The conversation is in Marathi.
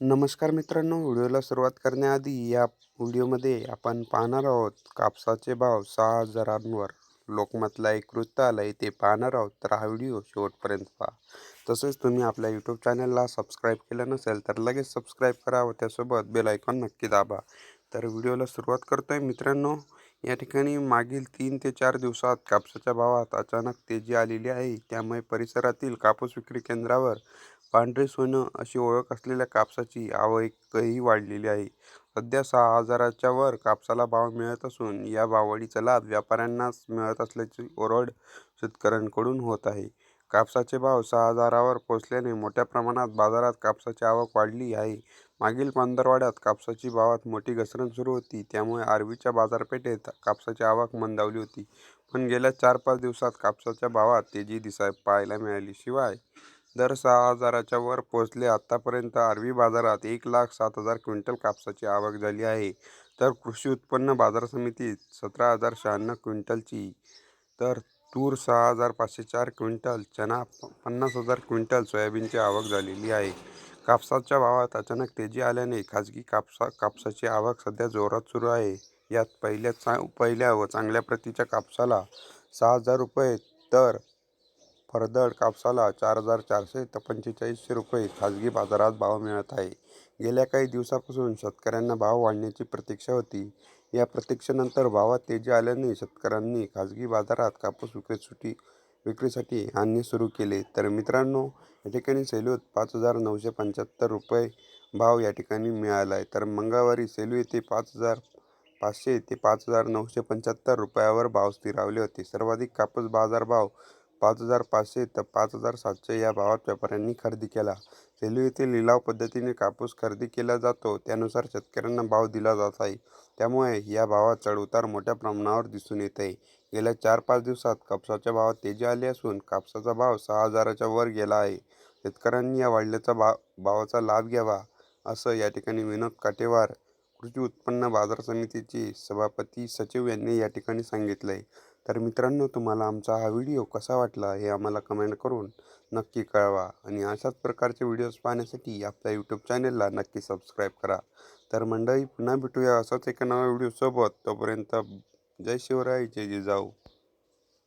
नमस्कार मित्रांनो व्हिडिओला सुरुवात करण्याआधी या व्हिडिओमध्ये आपण पाहणार आहोत कापसाचे भाव सहा हजारांवर. लोकमतला एक वृत्त आलं आहे ते पाहणार आहोत तर हा व्हिडिओ शेवटपर्यंत पहा. तसेच तुम्ही आपल्या यूट्यूब चॅनलला सबस्क्राईब केलं नसेल तर लगेच सबस्क्राईब करा व त्यासोबत बेल ऐकॉन नक्की दाबा. तर व्हिडिओला सुरुवात करतो आहे मित्रांनो या ठिकाणी मागील तीन ते चार दिवसात कापसाच्या भावात अचानक तेजी आलेली आहे. त्यामुळे परिसरातील कापूस विक्री केंद्रावर पांढरे सोनं अशी ओळख असलेल्या कापसाची आवकही वाढलेली आहे. सध्या सहा हजाराच्या वर कापसाला भाव मिळत असून या भाववाढीचा लाभ व्यापाऱ्यांनाच मिळत असल्याची ओरड शेतकऱ्यांकडून होत आहे. कापसाचे भाव सहा हजारावर पोचल्याने मोठ्या प्रमाणात बाजारात कापसाची आवक वाढली आहे. मागील पंधरवाड्यात कापसाची भावात मोठी घसरण सुरू होती. त्यामुळे आरवीच्या बाजारपेठेत कापसाची आवक मंदावली होती. पण गेल्या चार पाच दिवसात कापसाच्या भावात तेजी दिसाय पाहायला मिळाली. शिवाय दर सहा हजाराच्या वर पोहोचले. आतापर्यंत आरवी बाजारात एक लाख सात हजार क्विंटल कापसाची आवक झाली आहे. तर कृषी उत्पन्न बाजार समितीत सतरा हजार शहाण्णव क्विंटलची तर तूर सहा हजार पाचशे चार क्विंटल चना पन्नास हजार क्विंटल सोयाबीनची आवक झालेली आहे. कापसाच्या भावात अचानक तेजी आल्याने खाजगी कापसा कापसाची आवक सध्या जोरात सुरू आहे. यात पहिल्या चा पहिल्या व चांगल्या प्रतीच्या कापसाला सहा हजार रुपये तर फरदड कापसाला चार हजार चारशे तर पंचेचाळीसशे रुपये खाजगी बाजारात भाव मिळत आहे. गेल्या काही दिवसापासून शेतकऱ्यांना भाव वाढण्याची प्रतीक्षा होती. या प्रतीक्षेनंतर भावात तेजी आल्याने शेतकऱ्यांनी खाजगी बाजारात कापूस विक्रीसाठी विक्रीसाठी आणणे सुरू केले. तर मित्रांनो या ठिकाणी सेलूत पाच हजार नऊशे पंच्याहत्तर रुपये भाव या ठिकाणी मिळाला आहे तर मंगळवारी सेलू येथे पाच हजार पाचशे ते पाच हजार नऊशे पंच्याहत्तर रुपयावर भाव स्थिरावले होते. सर्वाधिक कापूस बाजारभाव पाच हजार पाचशे तर पाच हजार सातशे या भावात व्यापाऱ्यांनी खरेदी केला. सेलू येथे लिलाव पद्धतीने कापूस खरेदी केला जातो. त्यानुसार शेतकऱ्यांना भाव दिला जात आहे. त्यामुळे या भावात चढउतार मोठ्या प्रमाणावर दिसून येत आहे गेल्या चार पाच दिवसात कापसाच्या भावात तेजी आली असून कापसाचा भाव सहा हजाराच्या वर गेला आहे. शेतकऱ्यांनी या वाढल्याचा भाव भावाचा लाभ घ्यावा असं या ठिकाणी विनोद काटेवार कृषी उत्पन्न बाजार समितीचे सभापती सचिव यांनी या ठिकाणी सांगितलं आहे तर मित्रांनो तुम्हाला आमचा हा व्हिडिओ कसा वाटला हे आम्हाला कमेंट करून नक्की कळवा. आणि अशाच प्रकारचे व्हिडिओज पाहण्यासाठी आपल्या यूट्यूब चॅनलला नक्की सबस्क्राईब करा. तर मंडळी पुन्हा भेटूया असंच एका नव्या व्हिडिओसोबत तोपर्यंत जय शिवराय जय जिजाऊ.